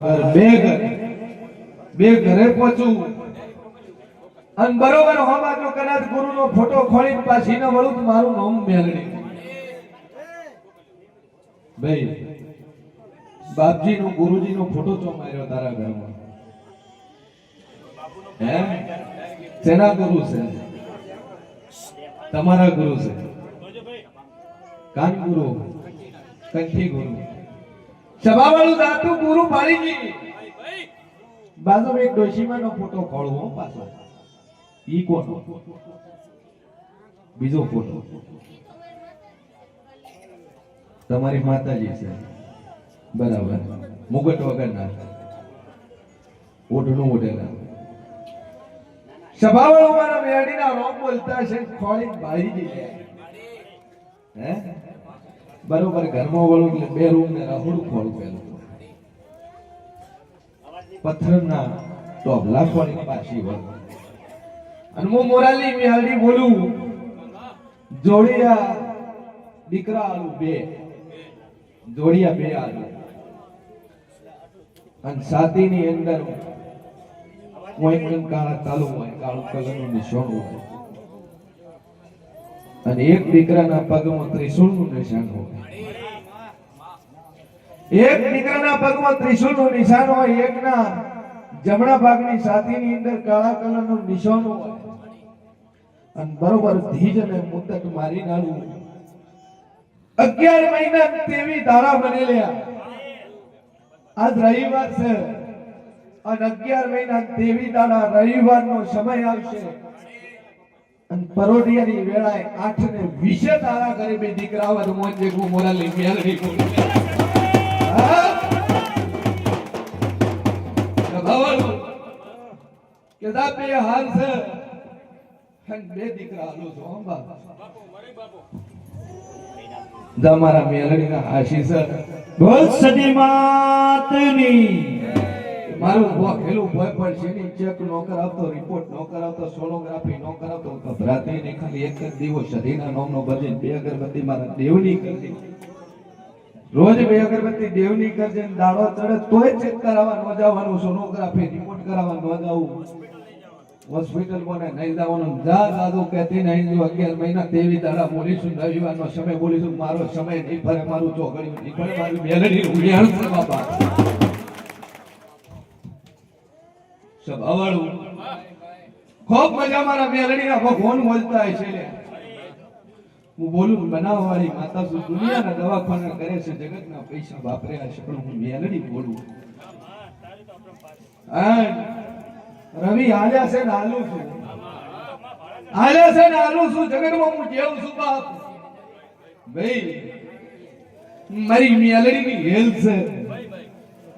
બે નો બે ઘરે પહોંચું. અને બરોબર હોમાં જો કદાચ ગુરુનો ફોટો ખોલીને પાછી ન ફોટો ચો માર્યો તારા ઘરમાં. હે સેના ગુરુ છે. તમારા ગુરુ છે. કાન ગુરુ કંઠી ગુરુ. સભાવાળું દાતું ગુરુ ગયું. બાજુ એક ડોશીમાનો ફોટો ખોળવો પાછો. ઈ કોનો બીજો ફોટો. તમારી માતાજી છે. બરાબર. મુગટ વગરના ઓઢનું ઓઢેલા. સભાવાળો મારા મેડીના રોમ બોલતા છે ખોળી બાળી દીધે. હે? બરોબર, ઘરમાં વળું એટલે બે રૂમ ને રહોડું ખોલું પેલું પથ્થરના ટોપલા ખોલી પાછી વળ. અને હું મોરાલી મિહાલી બોલું, જોડિયા દીકરા આલુ બે. જોડિયા બે આલુ. અને સાતીની અંદર કોઈ પણ કાળા તાલુ હોય, કાળું કલરનું નિશાન હોય. અને એક દીકરાના પગમાં ત્રિશુળનું નિશાન હોય. એક દીકરાના પગમાં ત્રિશુળનું નિશાન હોય, એકના જમણા ભાગની છાતીની અંદર કાળા કલરનું નિશાન હોય. અને બરોબર ધીજ અને મુદત મારી નાડું અગિયાર મહિના તેવી તારા બનેલ્યા આજ રવિવાર છે. અને અગિયાર મહિના તેવી દાડા રવિવારનો સમય આવશે. અને પરોઢિયાની વેળાએ આઠ ને વીસે તારા કરી બે દીકરા આવે તો મોજ જેવું મેલડી બોલું. હા? કે દા હાલ છે. અને બે દીકરા હાલો છો બાપ. જા મારા મેલડીના આશીષ બોલ સદી માતની. સોનોગ્રાફી રોજ બે અગરબત્તી દેવની કરજે દાડો ચડે તોય ચેક કરાવવા ન જવાનું સોનોગ્રાફી રિપોર્ટ કરાવવા ન જવું હોસ્પિટલ કોને નહીં જવાનું જા દાદુ કહેતી નહીં, જો અગિયાર મહિના તેવી દાડા બોલીશું, રવિવારનો સમય બોલીશું, મારો સમય નહીં ફરે મારું ચોગડ્યું નહીં ફરે મારું મેલડી છે સભાવાળું ખૂબ મજા મારા મેલડીના ભગવાન બોલતા હોય છે હું બોલું બનાવવાળી માતા શું દુનિયાના દવાખાના કરે છે? જગતના પૈસા વાપર્યા છે. પણ હું મેલડી બોલું. રવિ, હાલ્યા છે ને હાલું છું. હાલ્યા છે ને હાલું છું. જગતમાં હું જેવું છું, બાપ. ભાઈ, મારી મેલડીની હેલ્થ છે.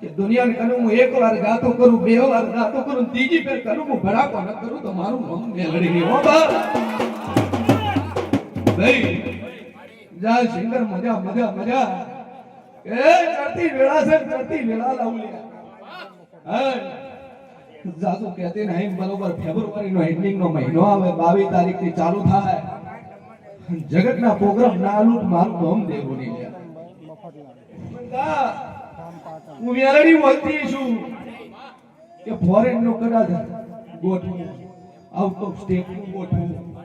કે દુનિયાને કરું હું એક વાર ગાતો કરું, બે વાર ગાતો કરું, ત્રીજી ફેર કરું હું ભડાકો ન કરું તો મારું મમ નહીં. હો ભાઈ જા સિંગર, મજા મજા મજા. એ ચડતી વેળા છે, ચડતી વેળા લાવલિયા જાતું કહેતી નહીં બરોબર ફેબ્રુઆરી નો એન્ડિંગ નો મહિનો આવે 22 તારીખથી ચાલુ થાય. જગતના પ્રોગ્રામ ના લૂટ મારું નામ દેવું નહીં હું વેલડી બોલતી છું. કે ફોરેન નો કદાચ ગોઠવું. Out of સ્ટેટનું ગોઠવું.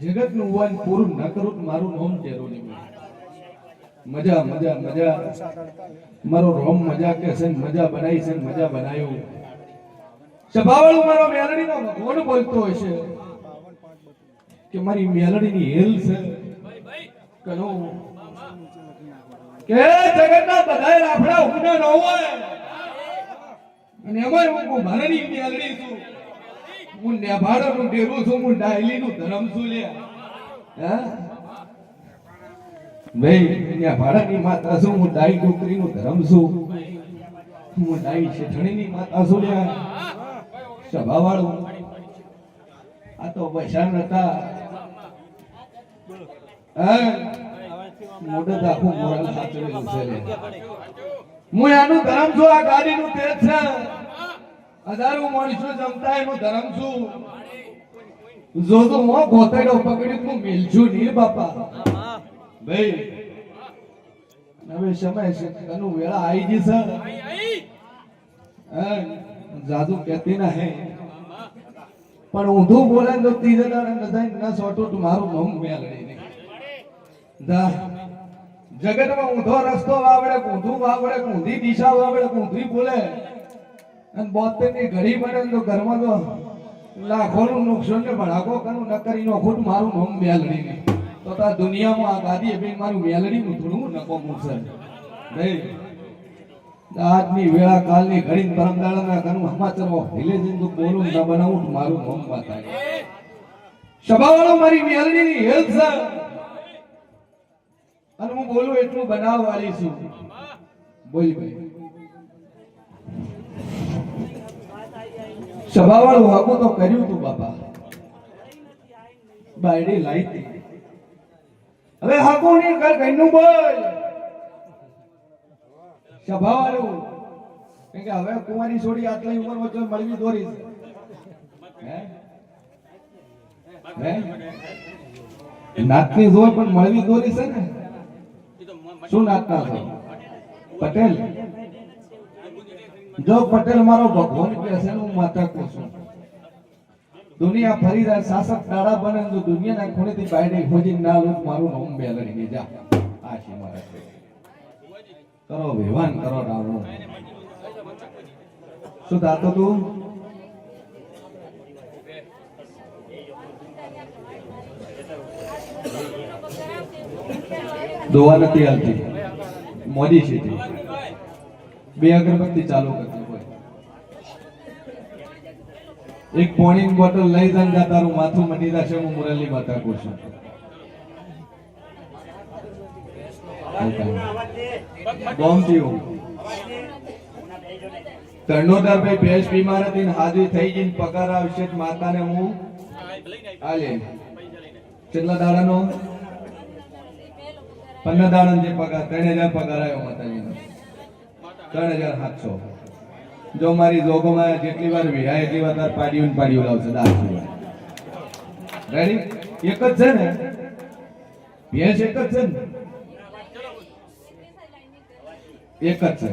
જગતનું વન પૂરું ન કરું મારું નોમ નહીં મજા મજા મજા. મારો રોમ મજા કે છે મજા બનાવી છે મજા બનાયો. સભાવાળું મારો મેલડી નો ભગવાન બોલતો હોય છે. કે મારી મેલડી ની હેલ છે. કનો કે જગતના બધાય રાફડા ઉગના ન હોય. અને એમાં હું કુંભારની મેલડી છું. હું નેભાડાનું ડેરું છું, હું ડાયલીનું ધરમ છું લે હે? ભાઈ નેભાડાની માતા છું, હું ડાઈ ડોકરીનું ધરમ છું. હું ડાઈ શેઠણીની માતા છું લે સભાવાળું. આ તો પૈસા નતા. હા? મોઢે આખું મોરલ સાચવેલું છે હું એનું ધર્મ છું આ ગાડીનું તેજ છે. હજારો માણસો જમતા એનું ધર્મ છું. જો તો હું ગોતેડો પકડી તું મિલજુ નહીં બાપા. ભાઈ હવે સમય છે કનું વેળા આવી જશે હા, જાદુ કહેતી ના હે પણ ઊંધું બોલે તો તીજે દાડે નજાય ના સોટું મારું નામ મેલડી નહીં દા જગતમાં ઊંધો રસ્તો વાવડે, ઊંધું વાવડે, ઊંધી દિશા વાવડે, ઊંધી બોલે. અને બોતેરની ઘડી બને તો ઘરમાં તો લાખોનું નુકસાન ને ભડાકો કરું નકરી નો ખોટ મારું નામ મેલડી તો તા દુનિયામાં આ ગાદી એવી મારું મેલડી નું થોડું નકો મૂકશે. નહીં આજની વેળા કાલની ઘડી પરમ દાડાના કનું સમાચારો હિલે જઈને બોલું ન બનાવું મારું નામ બતાય સભાવાળો મારી મેલડીની હેલ્થ છે. અને હું બોલું એટલું બનાવવાળી છું. બોલ ભાઈ. સભાવાળું વાગું તો કર્યું તું બાપા. બાયડી લાઈ હવે હાકું નહીં કર કઈનું બોલ. સભાવાળું. કે હવે કુમારી છોડી આટલી ઉંમર વચ્ચે મળવી દોરી હે? હે? નાતની જોર પણ મળવી દોરી છે ને? શું નાખતા છો? પટેલ? જો પટેલ મારો ભગવાન છે હું માતા કહું છું. દુનિયા ફરી જાય, શાસક દાડા બને તો દુનિયાના ખૂણેથી બાયડી ખોજી ના લો તો મારું નામ બેલડી ને જા. આ છે મારા કરો વિવાન કરો રાવણ. શું દાતો તું દોવા નથી હાલતી મોદી છે. બે અગરબત્તી ચાલુ કરતી એક પોણી બોટલ લઈ ને તારું માથું મટી જશે હું મુરલી માતા કહું છું બોમ્બ થયું ભાઈ ભેંસ બીમાર હાજરી થઈ જઈને પગાર આવશે માતાને હું. આલે. કેટલા દાડાનો? પંદર દાડા જે પગાર ત્રણ હજાર પગાર આવ્યો માતાજીનો ત્રણ હજાર સાતસો જો મારી જોગોમાં જેટલી વાર વિહાય એટલી વાર તાર પાડ્યું ને પાડ્યું લાવશે દાસી રેડી એક જ છે ને ભેંસ એક જ છે ને એક જ છે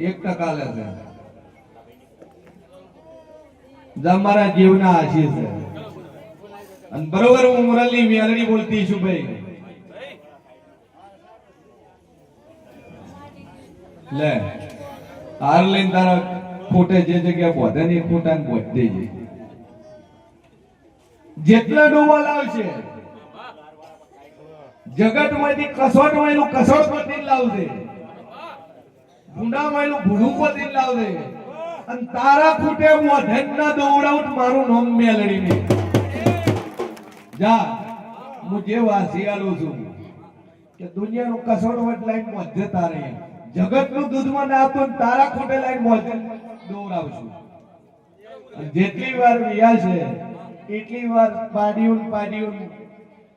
એક ટકા લે છે જા મારા જીવના આશીષ છે અને બરોબર હું મુરલની મેલડી બોલતી છું ભાઈ લે. હાર લઈને તારા ખોટે જે જગ્યા બોધે ને એ ને બોધ દેજે જેટલા ડોવા લાવશે જગતમાંથી કસોટમાં કસોટમાંથી લાવશે ભૂંડા માંયલું ભૂંડું માંથી લાવશે અને તારા ખૂટે અધન ના દોવડાવું મારું નામ મેલડી ને જા, હું જે વાસી આલું છું કે દુનિયાનું કસોટ વટ લાઈન મધ્ય તારે. જગતનું દૂધમાં ના આપતો તારા ખોટે લાઈન મોજે. દોરાવશું જેટલી વાર વિયા છે, એટલી વાર પાડ્યું ને પાડ્યું ને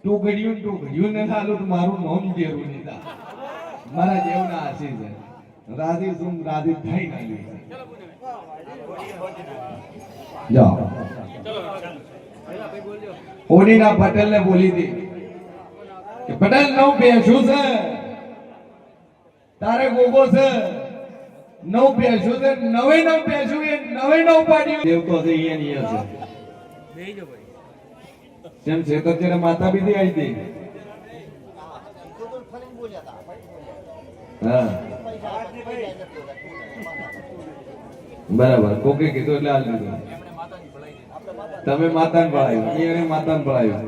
ટોગડ્યું ને ટોગડ્યું ને હાલું મારું નામ જેવું નહીં મારા જેવના આશીષ છે. રાધી તું રાધી થઈ ના જાઓ. ઓડીના પટેલ ને બોલી દી. કે પટેલ, નવ બેસું છે. તારે ગોગો છે. નવ બેસું છે. નવે નવ બેસું એ નવે નવ પાડી. દેવતો છે, અહીંયા ની અહીંયા છે. જેમ છે તો ત્યારે માતા બીજી આવી હતી. હા. બરાબર. કોકે કીધું એટલે આ તમે માતાને ભળાયું એને માતાને ભણાવ્યું.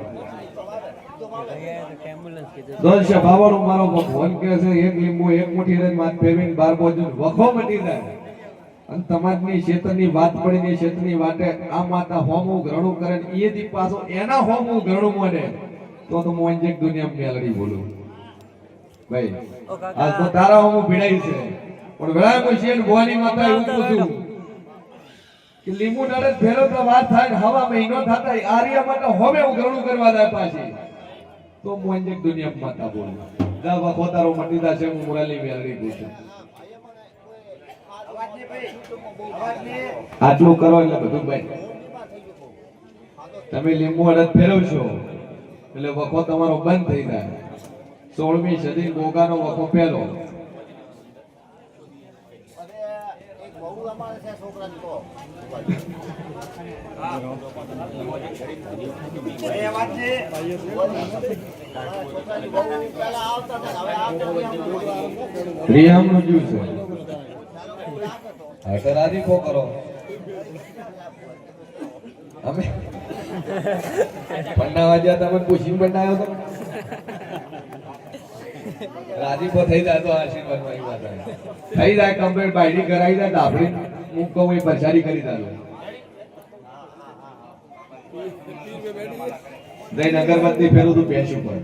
દોષ ભાવાળું મારો ભગવાન કહે છે એક લીંબુ એક મુઠ્ઠી રજ માથ ફેરવીને બાર બાજુ વખો મટી જાય. અને તમારની ક્ષેત્રની વાત પડીને એ ક્ષેત્રની વાટે આ માતા હોમું ગ્રહણું કરે એ દી પાછો એના હોમું ગ્રહણું મળે તો તો હું અંજેક દુનિયા મેલડી બોલું. ભાઈ આ તો તારા હોમું ભીડાઈ છે. પણ વેળા કોઈ એને ભવાની માતા એવું પૂછું. કે લીંબુ નડે ફેરો તો વાત થાય હવા મહિનો થતા આર્યા માટે હોમે ઉઘરણું કરવા જાય પાછી. તો મોંજેક દુનિયા માતા બોલ. જા વખો તારો છે દાશે હું મુરાલી વેલડી પૂછું આટલું કરો એટલે બધું ભાઈ તમે લીંબુ અડદ ફેરવશો, એટલે વખો તમારો બંધ થઈ જાય. સોળમી સદી ગોગાનો વખો પહેલો એક હા તો રાજીપો ગયા તમે પૂછીને બનાવ્યો તો રાજીપો થઈ જાય તો આશીર્વાદમાં વાત થઈ જાય કમ્પ્લેટ બાયડી કરાવી જાય આપણે મૂકો એ પછાડી કરી દાદો જઈને અગરબત્તી ફેરું તું પેશું પર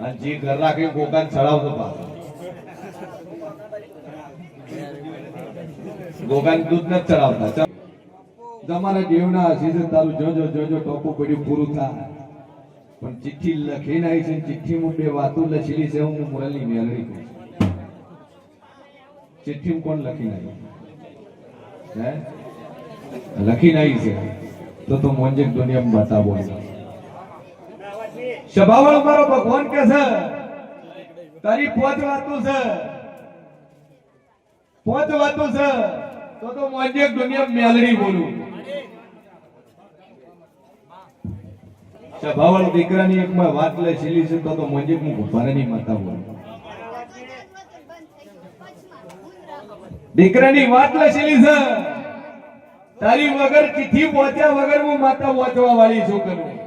અને જી ઘર રાખી ગોકાન ચડાવતો પાછો. ગોગાન દૂધ નથી ચડાવતા. તમારા દેવના આશીષ તારું જોજો જોજો ટોપું પડ્યું પૂરું થાય. પણ ચિઠ્ઠી લખીને આવી છે ચિઠ્ઠીમાં બે વાતો લખેલી છે, હું મુરલી મેળવી કહું ચિઠ્ઠી ચિઠ્ઠીમાં કોણ લખીને આવી હે? લખીને આવી છે. તો તો મોંજે દુનિયામાં બતાવો. સભાવાળો મારો ભગવાન કે છે? તારી પોચ વાતું છે. પોચ વાતું છે. તો તો મોજે દુનિયા મેલડી બોલું. સભાવળ દીકરાની એક માં વાત લે છેલી છે, તો તો મોજે હું ભગવાનની માતા બોલું. દીકરાની વાત લે છેલી છે. તારી વગર ચિઠ્ઠી પહોંચ્યા વગર હું માતા પહોંચવા વાળી છું કરું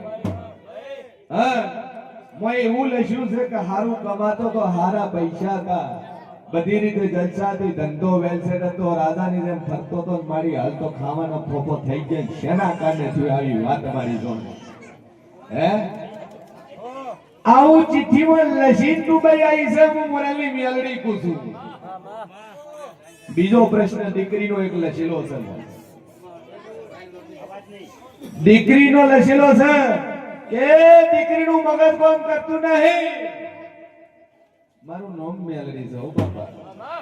હા એવું લખ્યું છે કે હારું કમાતો તો હારા પૈસા કા. બધી રીતે જલસાથી ધંધો વેલસે હતો રાજાની જેમ ફરતો તો મારી હાલ તો ખાવાનો ફોફો થઈ જાય શેના કારણે થયું આવી વાત મારી જો હે? આવું ચિઠ્ઠીમાં લસીન દુબઈ આવી છે, હું મોરાલી મેલડી કુસું બીજો પ્રશ્ન દીકરીનો એક લસીલો છે. દીકરીનો લસીલો છે કે દીકરીનું મગજ કામ કરતું નહીં. મારું નામ મેલડી જાઉં બાપા.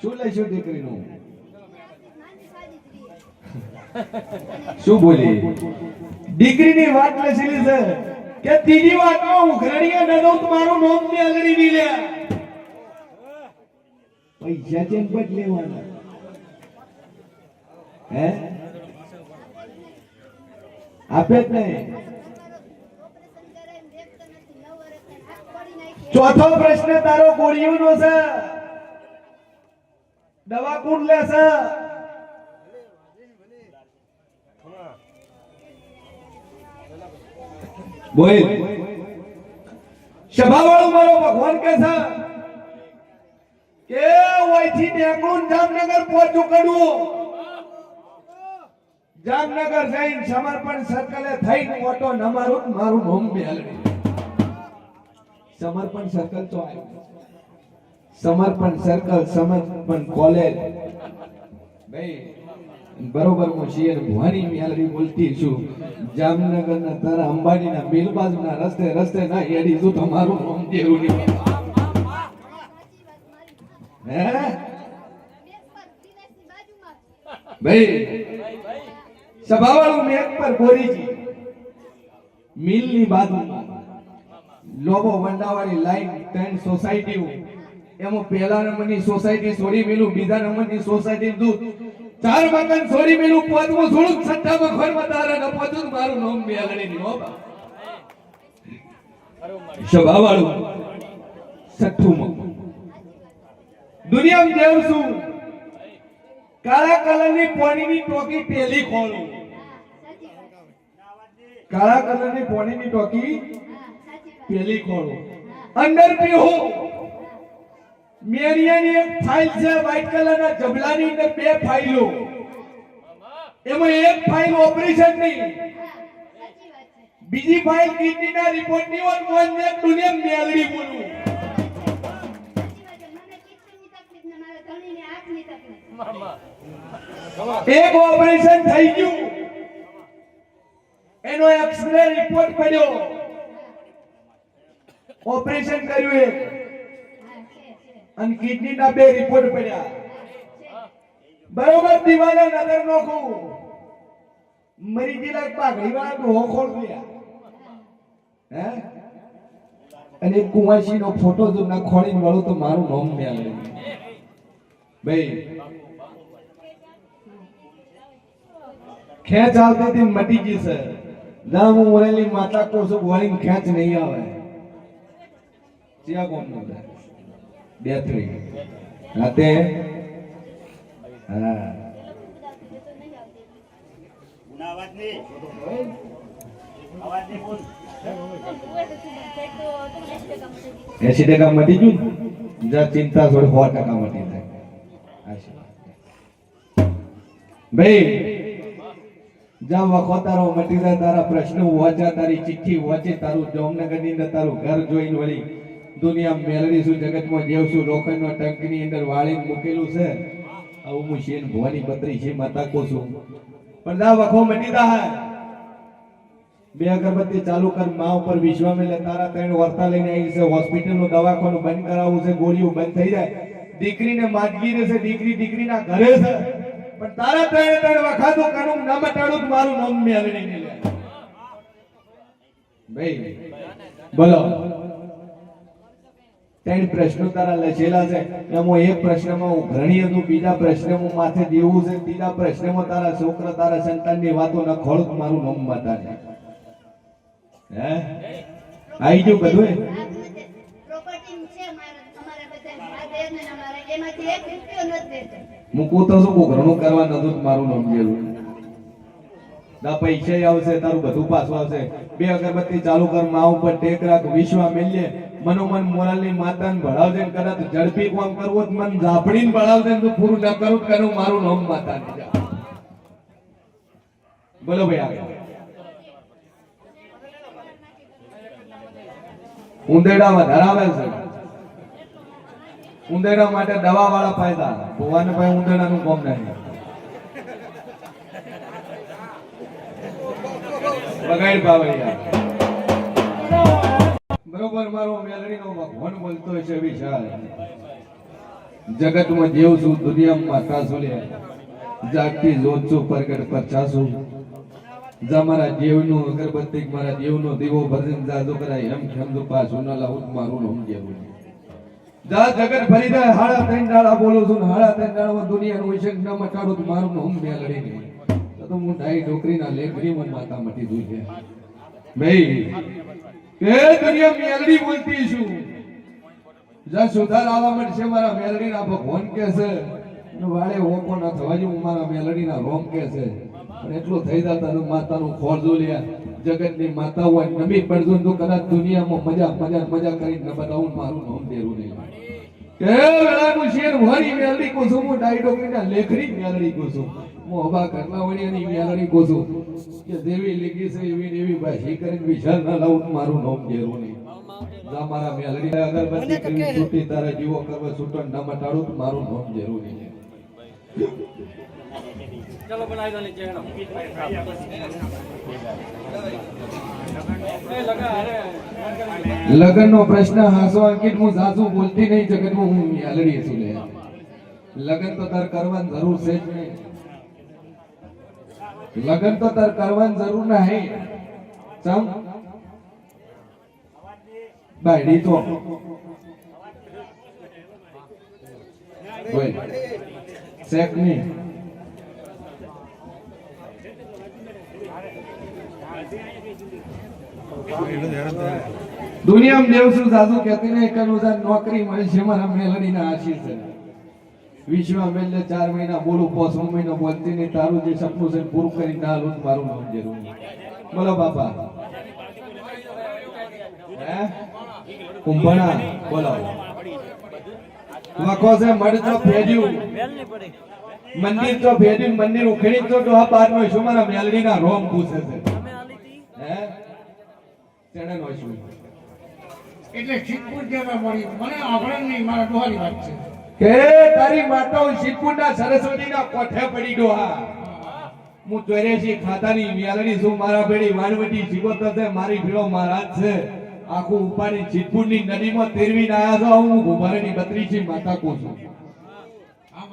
શું લઈશું દીકરીનું? શું બોલી? દીકરીની વાત લસેલી છે કે ત્રીજી વાતમાં ઉઘરણીએ ન દઉં મારું નામ મેલડી ની લે પૈસા ચેન પટ લેવાના. હે? આપે જ નહીં. ચોથો પ્રશ્ન તારો ગોળીઓનો છે. દવા કોણ લેશે ભગવાન કે છે કે ઓયથી નેકળું જામનગર પહોંચું કડવું. જામનગર જઈને સમર્પણ સર્કલે થઈને ઓટો નમારું મારું હોમ બેલડી સમર્પણ સર્કલ તો આવ્યું સમર્પણ સર્કલ સમર્પણ કોલેજ ભાઈ, બરોબર હું શિયર ભવાની મિયાલરી બોલતી છું. જામનગર ના તારા અંબાણી ના બિલબાજ ના રસ્તે રસ્તે ના એડી છું તમારું નામ દેવું નહીં. હે? ભાઈ, સભાવાળું મેક પર ગોરીજી મિલની બાજુમાં. લોબો વંડાવાળી લાઈન ત્રણ સોસાયટીઓ એમાં પહેલા નંબરની સોસાયટી સોરી મિલું, બીજા નંબરની સોસાયટી દૂધ. ચાર મકાન સોરી મિલું પાંચમું સોળું છઠ્ઠામાં ઘર મતારા ન પહોંચું મારું નામ બે ની નો બા. સભાવાળું છઠ્ઠું દુનિયામાં જેવું છું. કાળા કલરની પોણીની ટોકી પેલી ખોલું. કાળા કલરની પોણીની ટોકી પેલી ખોલું અંદર પીહું મેરિયાની એક ફાઇલ છે વ્હાઇટ કલરના જબલાની અંદર બે ફાઇલો. એમાં એક ફાઇલ ઓપરેશનની. બીજી ફાઇલ કિડનીના રિપોર્ટની ઓર મોંને દુનિયા મેલડી બોલું. એક ઓપરેશન થઈ ગયું. એનો એક્સરે રિપોર્ટ પડ્યો ઓપરેશન કર્યું એક અને કિડની ના બે રિપોર્ટ પડ્યા. બરોબર દિવાલે નજર નોખું. મરી ગયેલા પાઘડી વાળા ડોહો ખોલ ગયા હે? અને કુંવાસી નો ફોટો જો ના ખોળીને વાળું તો મારું નામ મેં ભાઈ. ખેંચ આવતી હતી મટી ગઈ છે ના હું ઓરેલી માતા કોસો વળીને ખેંચ નહીં આવે. ચિયા કોમ નો બેથરી હા તે હા ના અવાજ નહીં અવાજ નહીં બોલ એસી ટકા મટી ગયું ને? જા ચિંતા છોડ સો ટકા મટી જાય આશીર્વાદ. ભાઈ જા વખો તારો મટી જાય તારા પ્રશ્નો વાંચા તારી ચિઠ્ઠી વાંચે તારું જામનગરની અંદર તારું ઘર જોઈને વળી દુનિયા મેળવી શું જગતમાં જેવ શું લોખંડનો ટંકની અંદર વાળી મૂકેલું છે. આવું હું શેન ભવાની પત્રી છે, માતા કો છું. પણ દા વખો મટી જાય બે અગરબત્તી ચાલુ કર, મા ઉપર વિશ્વામે લે તારા ત્રણ વર્તા લઈને આવી છે. હોસ્પિટલનું દવાખાનું બંધ કરાવવું છે, ગોળીઓ બંધ થઈ જાય. દીકરીને માજગી રહેશે દીકરી દીકરીના ઘરે છે. પણ તારા ત્રણ ત્રણ વખત કરું, ના મટાડું મારું નામ મેળવી નહીં લે. ભાઈ, બોલો. ત્રણ પ્રશ્નો તારા લખેલા છે. એમાં એક પ્રશ્નમાં હું ઘણી હતું બીજા પ્રશ્નમાં માથે દેવું છે. ત્રીજા પ્રશ્નમાં તારા છોકરા તારા સંતાનની વાતો ન ખોળું મારું નામ માતા છે. હે? આવી ગયું બધું હું છે. અમારા અમારા બધા આ દેશને અમારે એમાંથી એક રૂપિયો નથી દેતો. મૂકું તો શું ઘરનું કરવા નતું મારું નામ જેવું ના પૈસા આવશે તારું બધું પાછું આવશે. બે અગરબત્તી ચાલુ કર મા ઉપર ટેક રાખ વિશ્વા મેલ્ય મનોમન મોરાલની માતાને ભળાવજે કદાચ ઝડપી કામ કરવું જ મન ઝાપડીને ભળાવજે તો પૂરું ના કરું કરું મારું નામ માતા બોલો ભાઈ આગળ. ઉંદેડા વધારાવે છે. ઉંદેડા માટે દવા વાળા ફાયદા. ભગવાન ભાઈ ઉંદેડા નું કોમ નહીં. બગાડ પાવડિયા બરોબર, મારો મેલડીનો ભગવાન બોલતો છે વિશાલ. જગતમાં જેવ છું, દુનિયામાં માતા સોલ્યા જાગતી જોત છું પ્રગટ પરછાશું જા મારા જીવનું અગરબત્તી, મારા જીવનો દીવો ભજન જાદુ કરાય એમ ખેમ દુ પાછું ન લાવું મારું નામ જેવું જા જગત ભરી જાય હાડા ત્રણ દાડા બોલું છું હાડા ત્રણ દાડામાં દુનિયાનું વિશે ન મટાડું તો મારું નામ મેલડી નહીં તો તો હું ડાઈ ડોકરીના લેખની મન માતા મટી દઉં છે. ભાઈ કે દુનિયા મેલડી બોલતી છું. જા સુધાર આવવા મળશે મારા મેલડીના ભગવાન કે છે. વાળે ઓકો ના થવા હું મારા મેલડીના રોમ કે છે. પણ એટલું થઈ જતા માતાનું ખોરજો લ્યા જગતની માતા હોય નમી પડજો તો કદાચ દુનિયામાં મજા મજા મજા કરીને બતાવું, મારું નામ દેરું નહીં. કે વેળાનું શેર ભરી મેલડી કુસુમ હું ડાઈ ડોકરીના લેખરી મેલડી કુસુમ. હું હવા અને વ્યાલણી કુસુમ કે દેવી લીગી છે એવી દેવી એવી ભાષી કરીને વિશાલ ના લાવું મારું નામ દેરું નહીં. જા મારા મેલડી અગરબત્તી કરી છૂટી તારા જીવો કરવા છૂટણ ના મટાડું મારું નામ જરૂરી છે ચલો બનાવી દો નીચે લગન લગનનો પ્રશ્ન હાસો અંકિત હું સાસુ બોલતી નહીં જગત હું મેલડી છું લે લગન તો તાર કરવાની જરૂર છે જ નહીં. લગન તો તાર કરવાની જરૂર નહીં. ચમ. બાયડી તો. કોઈ શેક નહીં. દુનિયામાં દેવસુ સાસુ કહેતી નહીં કે નોકરી મળી છે, મારા મેલડીના છે વિશ્વ મેલે ચાર મહિના બોલું પોસ મહિનો બોલતી નહીં તારું જે સપનું છે પૂરું કરી ના લું મારું નામ જરૂર બોલો બાપા. હે? કુંભણા, બોલો. વખો છે મડ તો ફેર્યું મંદિર તો ભેડ્યું મંદિર ઉખેડી તો ડોહા બાર નો શું મારા મેલડીના રોમ પૂછે છે. હે? તેણે નો શું એટલે શીખપુર જવા મળી મને આવડે નહીં, મારા ડોહાની વાત છે. કે તારી માતાઓ શિવકુંડા સરસ્વતીના કોઠે પડી ડોહા હું. ચોર્યાસી ખાતાની વ્યાલડી છું મારા ભેડી વાનવટી જીવત હશે? મારી ભેળો મહારાજ છે. આખું ઉપાડી સિદ્ધપુરની નદીમાં તેરવી આયા છો? હું ઘુમારેની બત્રીસી માતા કો છું. હા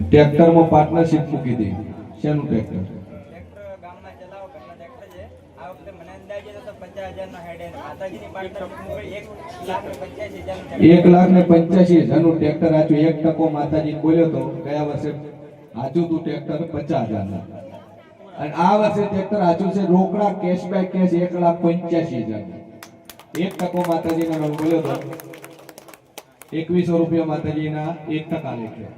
ટ્રેક્ટરમાં પાર્ટનરશિપ મૂકી દે. શેનું ટ્રેક્ટર ટ્રેક્ટર ગામમાં ચલાવો ઘરના ટ્રેક્ટર છે આ વખતે મને અંદાજે તો પચાસ હજાર નો હેડ એક લાખ ને પંચ્યાસી હજારનું ટ્રેક્ટર આચું એક ટકો માતાજી બોલ્યો તો ગયા વર્ષે આચું તું ટ્રેક્ટર પચાસ હજાર અને આ વર્ષે ટ્રેક્ટર આચું છે રોકડા કેશ બાય કેશ એક લાખ પંચ્યાસી હજાર એક ટકો માતાજીના નામ બોલ્યો તો એકવીસો રૂપિયા માતાજીના એક ટકા લેખ્યા.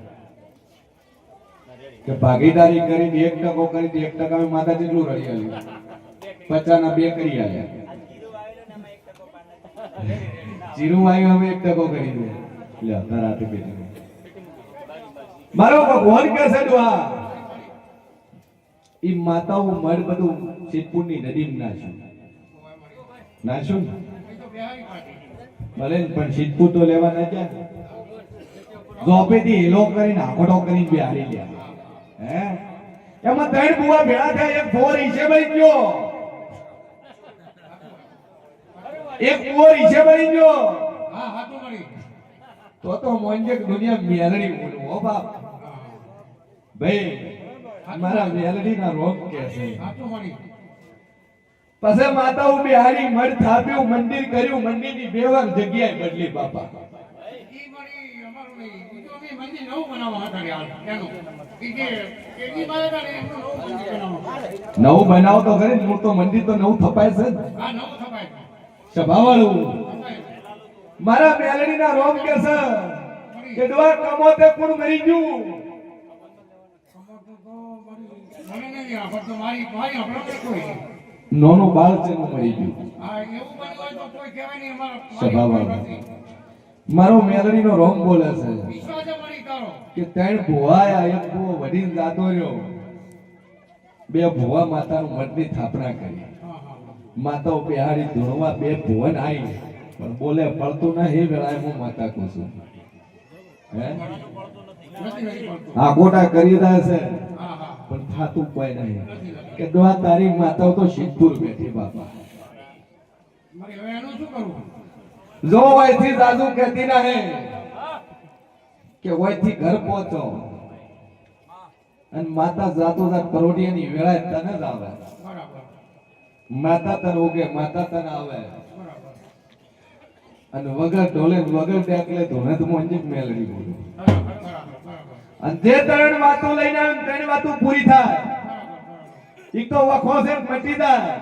કે ભાગીદારી કરીને એક ટકો કરી એક ટકા માતાજી જેટલું રહી આવ્યું પચાસ ના બે કરી આવ્યા આવ્યું અમે એક ટકો કરી દે. લે, તારા હાથે બેઠી મારો ભગવાન કે છે દુઆ ઈ માતાઓ મળ બધું સિદ્ધપુરની નદીમાં નાખ્યું. તો ભલે પણ સિદ્ધપુર તો લેવા ના ગયા જોપેથી હેલો કરીને આખોટો કરીને બિહારી ગયા. હે? એમાં ત્રણ બુવા ભેળા થયા, એક ફોર ઈસે બની ગયો એક ફોર ઈસે બની ગયો. હા હાથું મળી તો તો મોંજેક દુનિયા મેલડી બોલું હો બાપ. ભાઈ મારા મેલડી ના રોગ કે છે? પછી માતાઓ બિહારી મઢ થાપ્યું મંદિર કર્યું મંદિરની બે વાર જગ્યાએ બદલી બાપા. તો મંદિર નવું ને મંદિર બનાવો તો ખરી મૂળ તો મંદિર તો નવું થપાય છે ને. હા નવું થપાય સભાવાળું મારા મેલડી ના રોગ કે છે કે ડોહા કમોતે પણ મરી ગયું. નોનું બાળ છે મરી ગયું મારી સભાવાળું. ઉપર નથી. મારો મેલડી નો રોગ બોલે છે કે ત્રણ ભુવાયા એક ભુવો વડીલ દાદો રહ્યો બે ભુવા માતાનું મનની સ્થાપના કરી માતાઓ બિહારી ધૂણવા બે ભુવન આવી પણ બોલે, પડતું ના એ વેળાએ હું માતા કહું છું. હા? ગોટા કરી રહ્યા છે. પણ થાતું કોઈ નહીં. કે દવા તારી માતાઓ તો સિદ્ધપુર બેઠી બાપા. જો વયથી દાદુ કહેતી ના હે કે વયથી ઘર પહોંચો. અને માતા જાતો જાત પરોઢિયાની વેળા તને જ આવે. માતા તન ઉગે માતા તન આવે. અને વગર ઢોલે વગર ટેકલે ધોને તો મોંજી મેલડી બોલું. અને જે ત્રણ વાતો લઈને ત્રણ વાતો પૂરી થાય. એક તો વખો છે મટી જાય.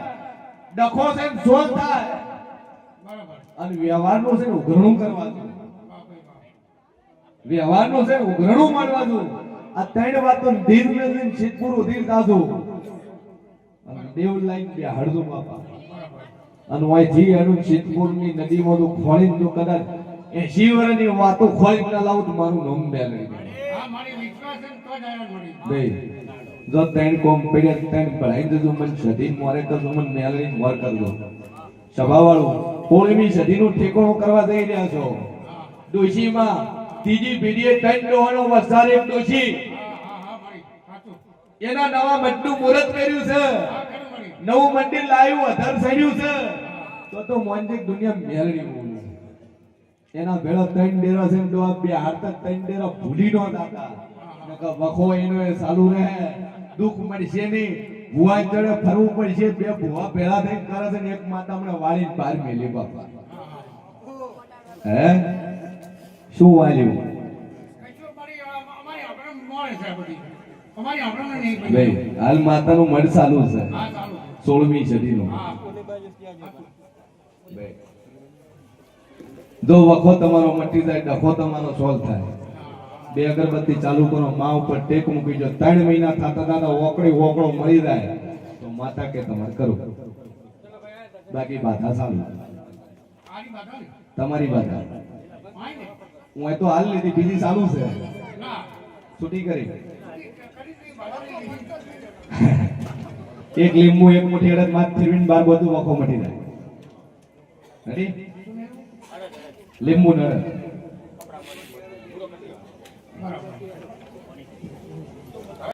ડખો છે જોલ થાય. અને વ્યવહારનું છે ઉઘરણું કરવાનું વ્યવહારનું છે ઉઘરણું માનવાનું આ ત્રણ વાતો ધીર મેળવીને સિદ્ધપુર ઉધીર દાદુ દેવ લાઈન બે હળદુ બાપા. અને વાયથી એનું સિદ્ધપુરની નદીમાં તો ખોળી તો કદાચ એસી વર્ષની વાતો ખોળી ના લાવું તો મારું નામ બે તો જ ત્રણ કોમ પડ્યા ત્રણ ભણાઈ દેજો મને સધી મોરે કરજો મને મેલરી મોર કરજો. સભાવાળું સોળમી સદીનું ઠેકાણું કરવા જઈ રહ્યા છો. ડોશીમાં ત્રીજી પેઢીએ ત્રણ ડોહાનો વસાર એક ડોશી. એના નવા મઠનું મુહૂર્ત કર્યું છે. નવું મંદિર લાવ્યું અધર સડ્યું છે. તો તો મોંજીક દુનિયા મેલડી બોલું એના ભેળો ત્રણ ડેરા છે તો આ બે હારતા ત્રણ ડેરા ભૂલી નો દાતા નકર વખો એનો એ ચાલુ રહે. દુઃખ મળશે નહીં. ભુવા ચડે ફરવું પડશે. બે ભુવા ભેળા થઈ કરે છે ને એક માતા હમણાં વાળીને બહાર મેલી બાપા. હે? શું વાલ્યું? અમારી આપણે નહીં હાલ માતાનું મઢ ચાલુ છે. હા ચાલુ સોળમી સદીનો. જો વખો તમારો મટી જાય ડખો તમારો સોલ્વ થાય. બે અગરબત્તી ચાલુ કરો મા ઉપર ટેક મૂકી જો ત્રણ મહિના થતા થતા ઓકડી ઓકળો મળી જાય તો માતા કે તમારે કરો બાકી બાધા ને તમારી બાધા. હું એ તો હાલ લીધી બીજી ચાલુ છે. છૂટી કરી કરી દીધી બાધા નહીં લીધી. એક લીંબુ એક મુઠ્ઠી અડદમાં ફેરવીને બાર બધું વખો મટી જાય. લીંબુ ને